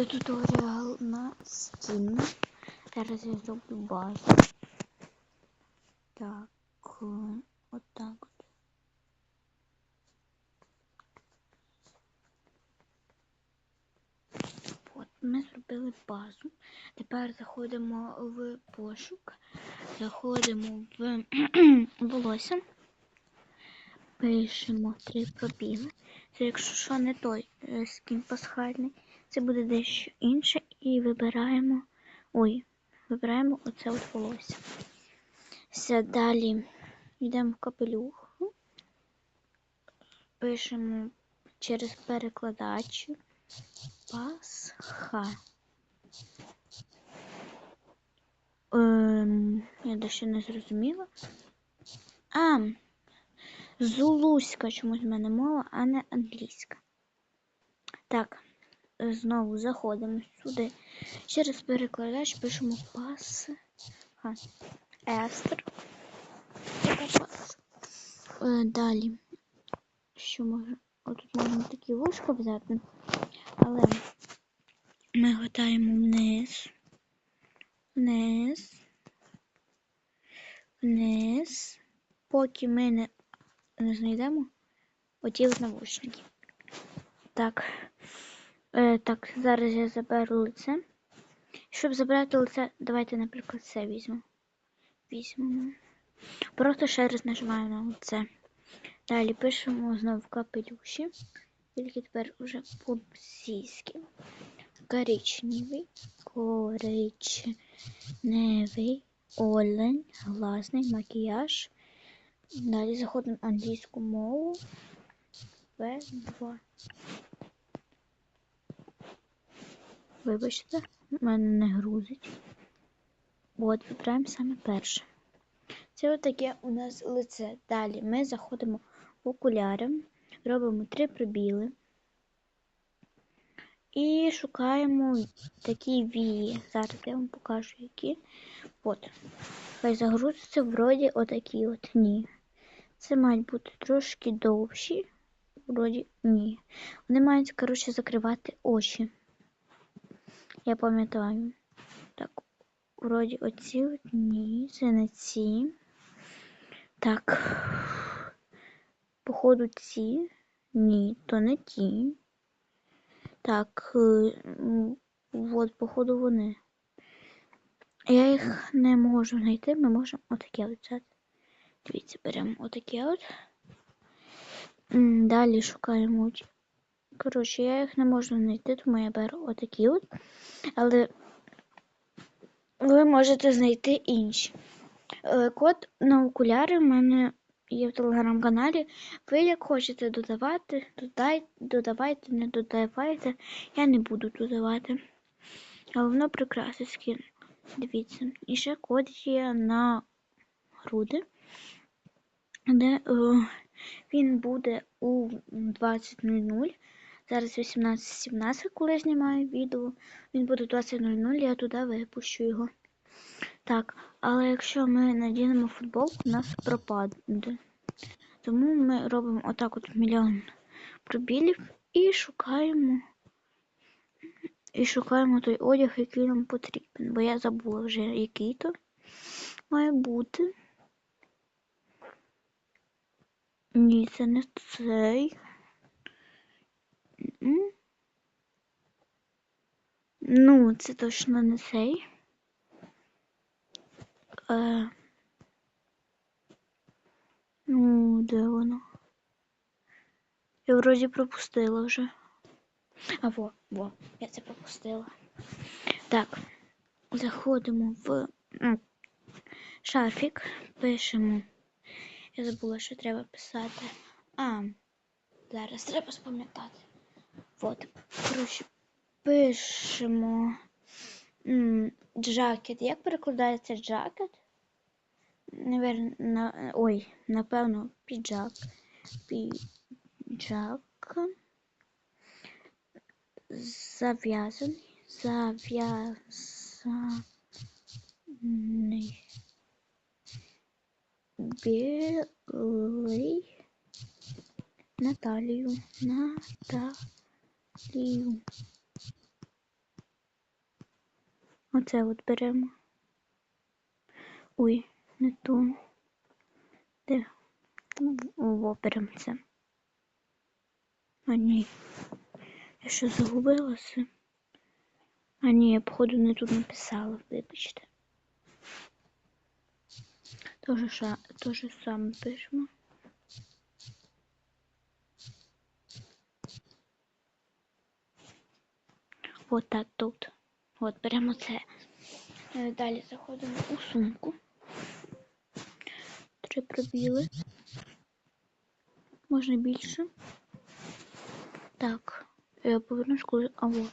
буде туторіал на стіну. Зараз я зроблю базу. Так, е, отак от. От, ми зробили базу. Тепер заходимо в пошук, заходимо в волосся, пишемо три пробіли. Це якщо що не той е, скін пасхальний, це буде дещо інше. І вибираємо. Ой, вибираємо оце от волосся. Все, далі йдемо в капелюх, пишемо через перекладач Пасха. Ем, я дещо не зрозуміла. А, зулуська чомусь в мене мова, а не англійська. Так, знову заходимо сюди. Через перекладач пишемо пас. Ха. Естер. Е, далі. Що можна? Отут можна такі вушка взяти. Але ми гортаємо вниз, вниз, вниз, поки ми не, не знайдемо оті от навушники. Так, е, так, зараз я заберу лице. Щоб забрати лице, давайте, наприклад, це візьмемо. Візьмемо. Просто ще раз нажимаємо на лице. Далі пишемо знову капелюші. Тільки тепер уже по-російськи. Коричневий, коричневий, олень, гласний, макіяж. Далі заходимо в англійську мову. В2. Вибачте, мене не грузить. От, вибираємо саме перше. Це отаке у нас лице. Далі ми заходимо в окуляри, робимо три пробіли і шукаємо такі вії. Зараз я вам покажу, які. От. Хай загрузиться вроді отакі от ні. Це мають бути трошки довші. Вроді ні. Вони мають, коротше, закривати очі. Я пам'ятаю. Так, вроді оці ні, це не ці. Так. Походу, ці. Ні, то не ті. Так, от, походу, вони. Я їх не можу знайти, ми можемо отаке от взяти. Дивіться, беремо отаке от. Далі шукаємо. Коротше, я їх не можу знайти, тому я беру отакі от. Але ви можете знайти інші. Е, код на окуляри в мене є в телеграм-каналі. Ви як хочете додавати, додай, додавайте, не додавайте. Я не буду додавати. Але воно прекрасний скін. Дивіться. І ще код є на груди, де е, він буде у 20.00. Зараз 18.17, коли я знімаю відео. Він буде 20.00, я туди випущу його. Так, але якщо ми надінемо футболку, у нас пропаде. Тому ми робимо отак от мільйон пробілів і шукаємо і шукаємо той одяг, який нам потрібен. Бо я забула вже, який то має бути. Ні, це не цей. Ну, це точно не цей. Е, ну, де воно? Я вроді пропустила вже. А во, во, я це пропустила. Так, заходимо в шарфік, пишемо. Я забула, що треба писати. А, зараз треба спам'ятати. От, коротше, пишемо. Джакет. Як перекладається джакет? Навер... Ой, напевно, піджак. Піджак. Зав'язаний. Зав'язаний. Білий. Наталію. Наталію. Оце от беремо. Ой, не ту. Де? О, беремо це. А ні. Я що загубилася? А ні, я походу не тут написала, вибачте. Тоже, тоже саме пишемо. От тут. От беремо це. Е, Далі заходимо у сумку. Три пробіли. Можна більше. Так. Я повернусь, коли. А вот.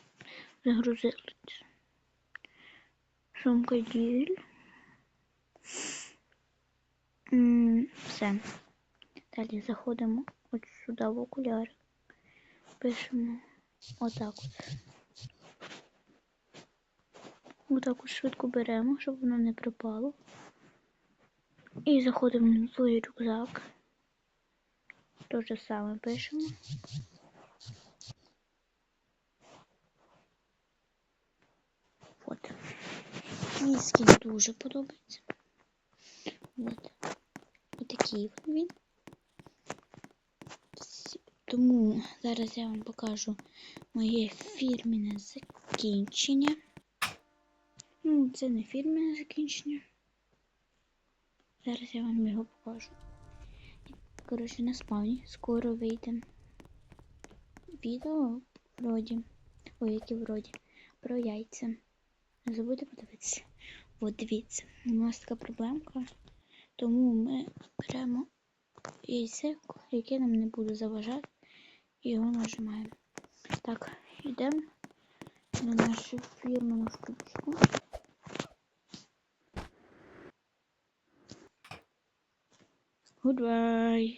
Загрузилось. Сумка діль. Все. Далі заходимо от сюди в окуляри. Пишемо отак от. Отак от швидко беремо, щоб воно не припало. І заходимо в свій рюкзак. Те ж саме пишемо. От. Мені скін дуже подобається. От. Отакий от він. Тому зараз я вам покажу моє фірменне закінчення. Ну, це не фірменне закінчення. Зараз я вам його покажу. Коротше, на спавні скоро вийде відео вроді. Ой, яке вроді. Про яйця. Не забудьте подивитися. От дивіться, у нас така проблемка. Тому ми беремо яйце, яке нам не буде заважати, і його нажимаємо. Так, йдемо на нашу фірмену штучку. Goodbye.